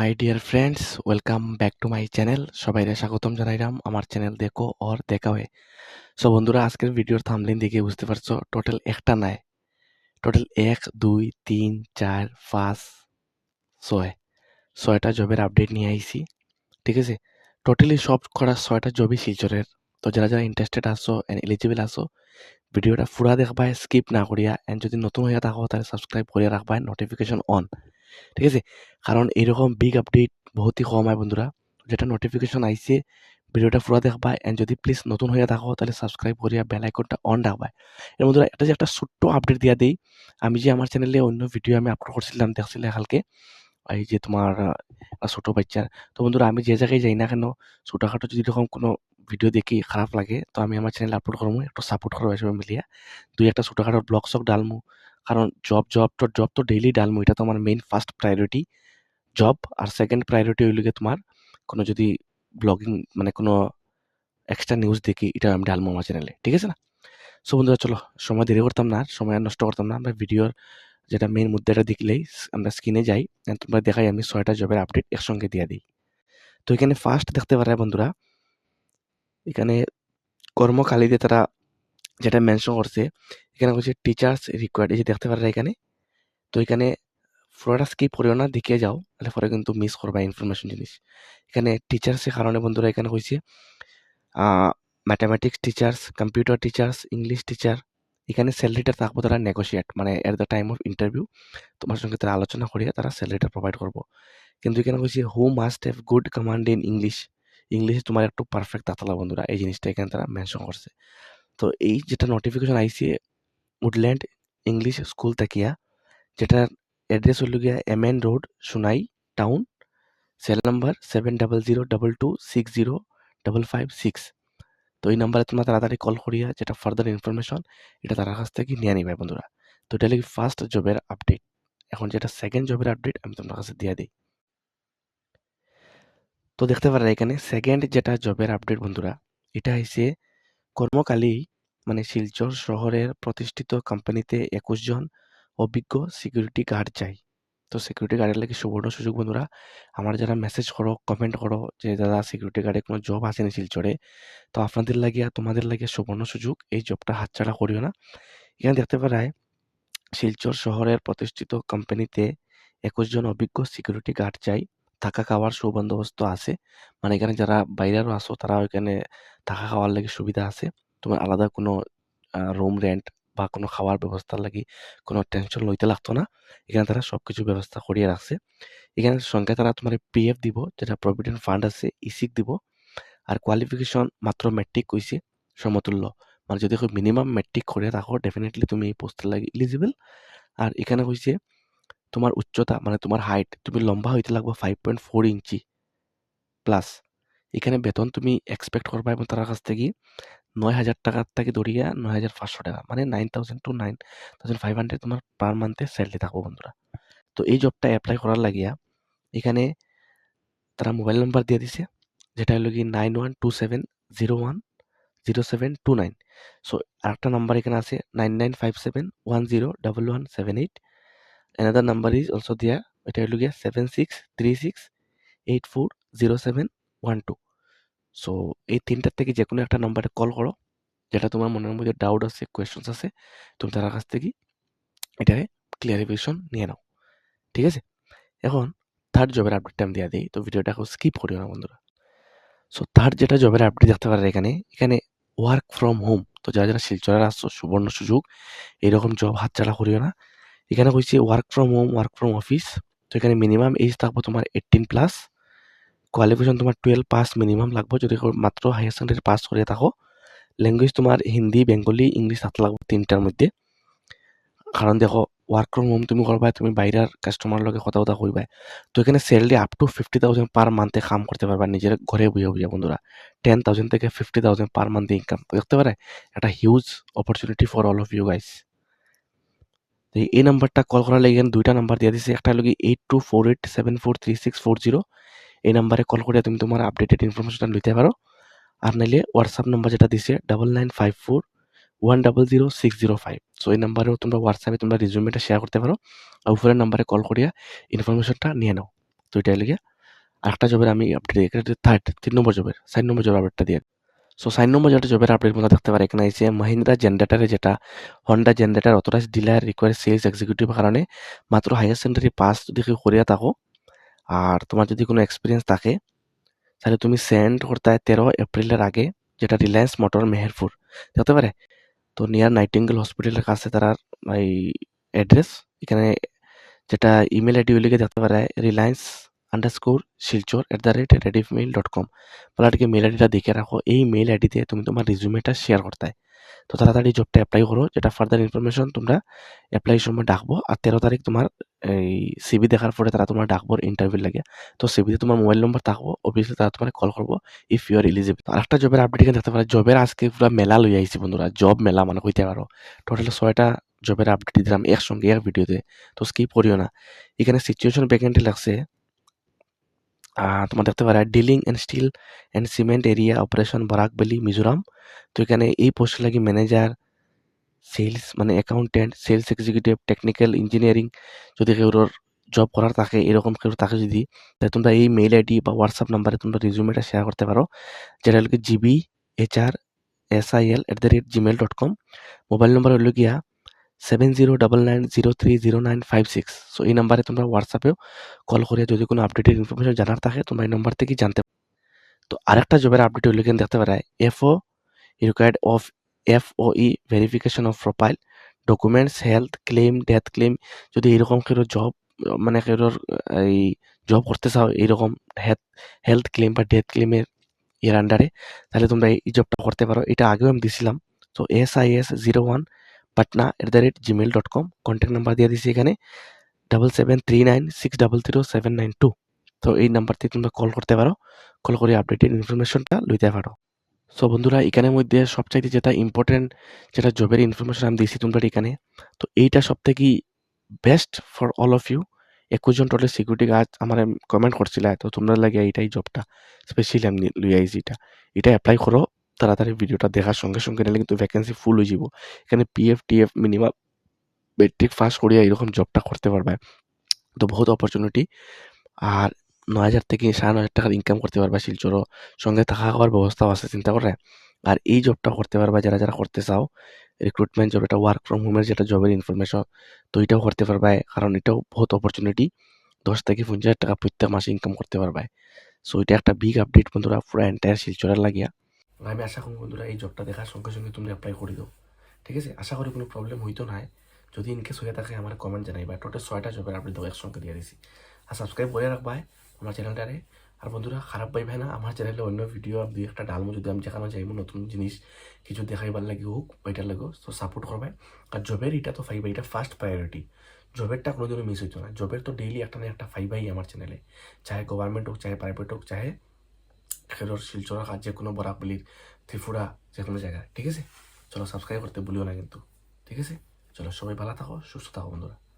My dear friends welcome back to my channel সবাইরে স্বাগতম জানাইলাম আমার চ্যানেল দেখো অর দেখা হয়ে। সো বন্ধুরা, আজকের ভিডিওর থামলিন দেখে বুঝতে পারছ টোটাল একটা নাই। টোটাল এক, দুই, তিন, চার, পাঁচ, ছয়। ছয়টা জবের আপডেট নিয়ে আইছি, ঠিক আছে? টোটালি সব করা ছয়টা জবই শিলচরের। তো যারা যারা ইন্টারেস্টেড আসো অ্যান্ড এলিজিবল আসো ভিডিওটা পুরা দেখবা স্কিপ না করিয়া। এন্ড যদি নতুন হয়ে থাকো, তাহলে সাবস্ক্রাইব করিয়া রাখবা নোটিফিকেশন অন ঠিক আছে? কারণ এরকম বিগ আপডেট বহুতই কম হয় বন্ধুরা। যেটা নোটিফিকেশন আইছে ভিডিওটা পুরো দেখবা। এন্ড যদি প্লিজ নতুন হয়ে থাকো, তাহলে সাবস্ক্রাইব করিয়া বেল আইকনটা অন রাখবা এর বন্ধুরা, এটা যে একটা ছোট্ট আপডেট দিয়া দেই। আমি যে আমার চ্যানেলে অন্য ভিডিও আমি আপলোড করছিলাম দেখছিলে কালকে এই যে তোমার ছোট বাচ্চার তো বন্ধুরা, আমি যে জায়গায় যাই না কেন, ছোটখাটো যদি এরকম কোনো ভিডিও দেখি খারাপ লাগে, তো আমি আমার চ্যানেলে আপলোড করব একটু সাপোর্ট করব এসব মিলিয়া। দুই একটা ছোটখাটো ব্লগ সক ডালমু। কারণ জব জব তো জব তো ডেইলি ডালমু, এটা তো আমার মেইন ফার্স্ট প্রায়োরিটি জব আর সেকেন্ড প্রায়োরিটি হইল গিয়ে তোমার কোনো যদি ব্লগিং মানে কোনো এক্সট্রা নিউজ দেখি, এটা আমি ডালমু আমার চ্যানেলে ঠিক আছে না? সো বন্ধুরা, চলো, সময় দেরি করতাম না সময় নষ্ট করতাম না। আমরা ভিডিওর যেটা মেইন মুদ্রাটা দেখলেই আমরা স্ক্রিনে যাই তোমরা দেখাই, আমি ছয়টা জবের আপডেট একসঙ্গে দিয়ে দিই। তো এখানে ফার্স্ট দেখতে পারে বন্ধুরা, এখানে কর্মকালীতে তারা যেটা মেনশন করছে, এখানে হচ্ছে টিচার্স রিকোয়ার্ড এই যে দেখতে পারে এখানে? তো এখানে পুরোটা স্কিপ করিও না, দেখিয়ে যাও, তাহলে পরে কিন্তু মিস করবা ইনফরমেশন জিনিস। এখানে টিচার্সের কারণে বন্ধুরা এখানে হয়েছে mathematics teachers computer teachers English teacher এখানে স্যালারিটা থাকব তারা নেগোসিয়েট মানে at the time of interview তোমার সঙ্গে তারা আলোচনা করিয়া তারা স্যালারিটা প্রোভাইড করব। কিন্তু এখানে হয়েছে who must have good command in English ইংলিশে তোমার একটু পারফেক্ট থাকতে বন্ধুরা, এই জিনিসটা এখানে তারা মেনশন করছে। তো এই যেটা notification IC Woodland English school তাকিয়া, যেটার অ্যাড্রেস হইল গিয়া M N road Sunai town cell number seven double zero double two six zero double five six তো এই নাম্বারে তোমরা তাড়াতাড়ি কল করিয়া যেটা ফার্দার ইনফরমেশন এটা তার কাছ থেকে নিয়ে নিবে বন্ধুরা। তো এটা লাগে ফার্স্ট জবের আপডেট এখন যেটা সেকেন্ড জবের আপডেট আমি তোমার কাছে দিয়ে দিই। তো দেখতে পারা এখানে সেকেন্ড যেটা জবের আপডেট বন্ধুরা, এটা হয়েছে কর্মকালী মানে শিলচর শহরের প্রতিষ্ঠিত কোম্পানিতে একুশ জন অভিজ্ঞ সিকিউরিটি গার্ড চাই। তো সিকিউরিটি গার্ডের লাগে সুবর্ণ সুযোগ বন্ধুরা, আমার যারা মেসেজ করো কমেন্ট করো যে, দাদা সিকিউরিটি গার্ডে কোনো জব আসেনি শিলচরে? তো আপনাদের লাগিয়া তোমাদের লাগে সুবর্ণ সুযোগ, এই জবটা হাতছাড়া করিও না। এখানে দেখতে পারায়, শিলচর শহরের প্রতিষ্ঠিত কোম্পানিতে একুশ জন অভিজ্ঞ সিকিউরিটি গার্ড চাই। থাকা খাওয়ার সুবন্দোবস্ত আছে। মানে এখানে যারা বাইরেরও আসো তারা ওইখানে থাকা খাওয়ার লাগে সুবিধা আছে। তোমার আলাদা কোনো রুম রেন্ট বা কোনো খাওয়ার ব্যবস্থার লাগি কোনো টেনশন লইতে লাগতো না। এখানে তারা সব কিছু ব্যবস্থা করিয়ে রাখছে। এখানে সঙ্গে তারা তোমার পিএফ দিব, যেটা প্রভিডেন্ট ফান্ড আছে ইসিক দিব। আর কোয়ালিফিকেশন মাত্র মেট্রিক কইছে, সমতুল্য। মানে যদি মিনিমাম মেট্রিক করে রাখো ডেফিনেটলি তুমি এই পোস্টের লাগে ইলিজিবল আর এখানে হয়েছে তোমার উচ্চতা মানে তোমার হাইট তুমি লম্বা হইতে লাগবে five point four inch plus এখানে বেতন তুমি এক্সপেক্ট করবা এবং তার কাছ থেকে নয় হাজার টাকার থেকে ধরিয়া নয় হাজার পাঁচশো টাকা মানে nine thousand two nine thousand five hundred তোমার পার মান্থে স্যালারি থাকব বন্ধুরা। তো এই জবটা অ্যাপ্লাই করার লাগিয়া এখানে তারা মোবাইল নাম্বার দিয়ে দিছে, যেটা হলো কি nine one two seven zero one zero seven two nine so আরেকটা নাম্বার এখানে আছে nine nine five seven one zero double one seven eight another number is also there এটা হলো গিয়া seven six three six eight four zero seven one two so এই তিনটার থেকে যে কোনো একটা নাম্বারে কল করো। যেটা তোমার মনের মধ্যে ডাউট আছে কোয়েশ্চনস আছে, তুমি তার কাছ থেকে এটাকে ক্লিয়ারিফিকেশন নিয়ে নাও। ঠিক আছে? এখন থার্ড জবের আপডেটটা আমি দিয়ে দিই। তো ভিডিওটা এখন স্কিপ করিও না বন্ধুরা। সো থার্ড যেটা জবের আপডেট দেখতে পারে এখানে। এখানে ওয়ার্ক ফ্রম হোম তো যারা যারা শিলচরের আসছো, সুবর্ণ সুযোগ, এরকম জব হাতছাড়া করিও না। এখানে হয়েছে work from home work from office তো এখানে মিনিমাম এজ থাকব তোমার এইটিন প্লাস কোয়ালিফিকেশন তোমার টুয়েলভ পাস মিনিমাম লাগবে। যদি মাত্র হায়ার সেকেন্ডারি পাস করে থাকো ল্যাঙ্গুয়েজ তোমার হিন্দি, বেঙ্গলি, ইংলিশ থাকতে লাগবে তিনটার মধ্যে। কারণ দেখো ওয়ার্ক ফ্রম হোম তুমি করবা তুমি বাইরের কাস্টমার লগে কথা কথা কইবা তো এখানে salary up to fifty thousand per মান্থে কাম করতে পারবা নিজের ঘরে বুঝে বুঝে বন্ধুরা। টেন থাউজেন্ড থেকে ফিফটি থাউজেন্ড পার মান্থে ইনকাম দেখতে পারে? একটা huge opportunity for all of you guys তো এই নাম্বারটা কল করার লাগে দুইটা নাম্বার দিয়ে দিছে। একটা হলো eight two four eight seven four three six four zero এই নাম্বারে কল করে তুমি তোমার আপডেটেড ইনফরমেশনটা নিতে পারো। আর নাইলে হোয়াটসঅ্যাপ নাম্বার যেটা দিছে double nine five four one double zero six zero five so এই নাম্বারেও তোমরা হোয়াটসঅ্যাপে তোমরা রিজুমেটা শেয়ার করতে পারো। আর উপরের নাম্বারে কল করিয়া ইনফরমেশনটা নিয়ে নাও। তো এটা লেগে আরেকটা জবের আমি আপডেট থার্ড তিন নম্বর জবের চার নম্বর জবের আপডেটটা দিয়ে সো চার নম্বর যেটা জবের আপডেট মধ্যে দেখতে পারে, এখানে আছে মহিন্দ্রা জেনারেটারে যেটা Honda generator authorise dealer require sales executive কারণে মাত্র হায়ার সেকেন্ডারি পাস যদি করিয়া থাকো, আর তোমার যদি কোনো এক্সপিরিয়েন্স থাকে, তাহলে তুমি সেন্ড করতে তেরো এপ্রিলের আগে, যেটা রিলায়েন্স মোটর মেহেরপুর দেখতে পারে? তো নিয়ার নাইটিঙ্গেল হসপিটালের কাছে তার এই অ্যাড্রেস এখানে যেটা ইমেল আইডি লিখে দেখতে পারে Reliance underscore Silchar at the rate Rediff mail dot com বলাটিকে mail আইডিটা দেখে রাখো। এই মেল আইডিতে তুমি তোমার রিজুমেটা শেয়ার করতে। তো তাড়াতাড়ি জবটা অ্যাপ্লাই করো। যেটা ফার্দার ইনফরমেশন তোমরা অ্যাপ্লাই সময় ডাকবো। আর তেরো তারিখ তোমার এই সিবি দেখার পরে তারা তোমার ডাকবো ইন্টারভিউ লাগে। তো সিবিতে তোমার মোবাইল নম্বর থাকব। অবভিয়াসলি তারা তোমার কল করব ইফ ইউ আর এলিজিবল আর একটা জবের আপডেট এখানে দেখতে পারো। জবের আজকে পুরো মেলা লই আইছি বন্ধুরা। জব মেলা মানে কইতে পারো। টোটাল ছয়টা জবের আপডেট দিলাম একসঙ্গে এক ভিডিওতে তো। স্কিপ করিও না। এখানে সিচুয়েশন ভ্যাকেন্টি লাগছে। তোমার দেখতে পারা, dealing and steel and cement area operation Barak valley Mizoram. তো এখানে এই পোস্ট লাগে ম্যানেজার, সেলস মানে accountant sales executive, technical engineering যদি কেউর জব করার থাকে, এরকম কেউ থাকে যদি তাহলে তোমরা এই মেইল আইডি বা হোয়াটসঅ্যাপ নাম্বারে তোমরা রিজুমেটা শেয়ার করতে পারো। যেটা হলো G B H R S I L at the rate gmail dot com mobile number হলো গিয়া seven zero double nine zero three zero nine five six so এই নাম্বারে তোমরা হোয়াটসঅ্যাপেও কল করে যদি কোনো আপডেটের ইনফরমেশন জানার থাকে, তোমরা এই নাম্বার থেকে জানতে। তো, আরেকটা জবের আপডেট হলে কিন্তু দেখতে পারে FO required of F O E verification of profile documents health claim death claim যদি এরকম কেউ জব মানে কেউ এই জব করতে চাও, এইরকম হেলথ হেলথ ক্লেম বা ডেথ ক্লেমের এর আন্ডারে তাহলে তোমরা এই জবটা করতে পারো। এটা আগেও আমি দিছিলাম। তো S I S zero one Patna at the rate Gmail dot com contact number দিয়ে দিছি এখানে double seven three nine six double zero seven nine two তো এই নাম্বারটি তোমরা কল করতে পারো কল করে আপডেটেড ইনফরমেশনটা লইতে পারো। সো বন্ধুরা, এখানের মধ্যে সবচাইতে যেটা ইম্পর্টেন্ট যেটা জবের ইনফরমেশন আমি দিয়েছি তোমরা এখানে, তো এইটা সব থেকে best for all of you একুশ জন টোটাল সিকিউরিটি গার্ড আমার কমেন্ট করছিল, তো তোমরা লাগে এইটাই জবটা স্পেশালি আমি লই আইছি এটা। এটা অ্যাপ্লাই করো তাড়াতাড়ি ভিডিওটা দেখার সঙ্গে সঙ্গে নিলে কিন্তু ভ্যাকেন্সি ফুল হয়ে যাব এখানে PF TF minimum matric pass করিয়া এরকম জবটা করতে পারবে। তো বহুত অপরচুনিটি আর নয় হাজার থেকে সাড়ে নয় হাজার টাকার ইনকাম করতে পারবা শিলচরও। সঙ্গে থাকা খাওয়ার ব্যবস্থাও আছে, চিন্তা করে। আর এই জবটা করতে পারবা যারা যারা করতে চাও রিক্রুটমেন্ট জব এটা ওয়ার্ক ফ্রম হোমের যেটা জবের ইনফরমেশন তো এটাও করতে পারবা। কারণ এটাও বহুত অপরচুনিটি দশ থেকে পঞ্চাশ টাকা প্রত্যেক মাসে ইনকাম করতে পারবা। সো এটা একটা বিগ আপডেট বন্ধুরা, পুরো এন্টায়ার শিলচরের লাগিয়া। আমি আশা করি বন্ধুরা, এই জবটা দেখার সঙ্গে সঙ্গে তুমি অ্যাপ্লাই করে দাও। ঠিক আছে? আশা করি কোনো প্রবলেম হইতো না। যদি ইনকেস হয়ে থাকে, আমার কমেন্ট জানাইবা টোটাল ছয়টা জবের আপনি দাও, একসঙ্গে দিয়ে দিছি। আর সাবস্ক্রাইব করে রাখবা আমার চ্যানেলটারে আর বন্ধুরা, খারাপ পাইবে না, আমার চ্যানেলে অন্য ভিডিও দুই একটা ডালমো যদি আমি যেখানে যাইব নতুন জিনিস কিছু দেখাইবার লাগে হোক ওইটার লাগে, তো সাপোর্ট করবে আর জবের এটা তো ফাইবা এটা ফার্স্ট প্রায়োরিটি জবেরটা কোনোদিনও মিস হইতো না। জবের তো ডেইলি একটা না একটা ফাইবাই আমার চ্যানেলে চাহে গভর্নমেন্ট হোক, চাহে প্রাইভেট হোক, চাহে খেলোর শিলচরের কাজ যে কোনো বরাকবলির ত্রিপুরা যে কোনো জায়গায়, ঠিক আছে? চলো সাবস্ক্রাইব করতে ভুলিও না কিন্তু, ঠিক আছে? চলো সবাই ভালো থাকো, সুস্থ থাকো বন্ধুরা।